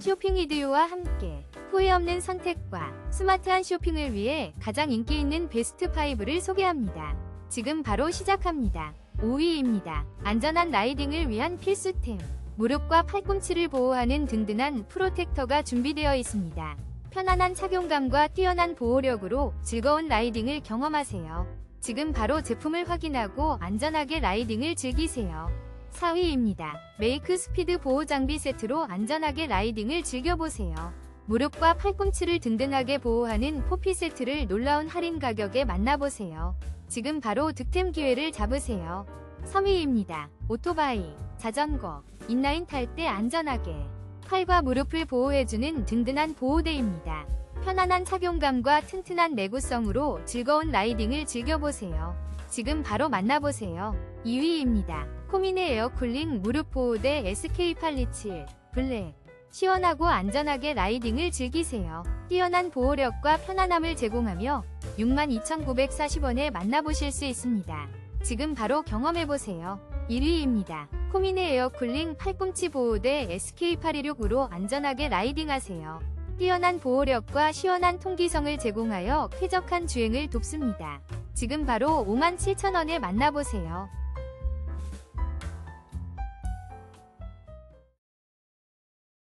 쇼핑 이디오와 함께 후회 없는 선택과 스마트한 쇼핑을 위해 가장 인기 있는 베스트 5를 소개합니다. 지금 바로 시작합니다. 5위입니다. 안전한 라이딩을 위한 필수템. 무릎과 팔꿈치를 보호하는 든든한 프로텍터가 준비되어 있습니다. 편안한 착용감과 뛰어난 보호력으로 즐거운 라이딩을 경험하세요. 지금 바로 제품을 확인하고 안전하게 라이딩을 즐기세요. 4위입니다. 메이크 스피드 보호 장비 세트로 안전하게 라이딩을 즐겨보세요. 무릎과 팔꿈치를 든든하게 보호하는 포피 세트를 놀라운 할인 가격에 만나보세요. 지금 바로 득템 기회를 잡으세요. 3위입니다. 오토바이, 자전거, 인라인 탈 때 안전하게 팔과 무릎을 보호해주는 든든한 보호대입니다. 편안한 착용감과 튼튼한 내구성으로 즐거운 라이딩을 즐겨보세요. 지금 바로 만나보세요. 2위입니다. 코미네 에어 쿨링 무릎 보호대 SK827 블랙 시원하고 안전하게 라이딩을 즐기세요. 뛰어난 보호력과 편안함을 제공하며 62,940원에 만나보실 수 있습니다. 지금 바로 경험해보세요. 1위입니다. 코미네 에어 쿨링 팔꿈치 보호대 SK826으로 안전하게 라이딩하세요. 뛰어난 보호력과 시원한 통기성을 제공하여 쾌적한 주행을 돕습니다. 지금 바로 57,000원에 만나보세요.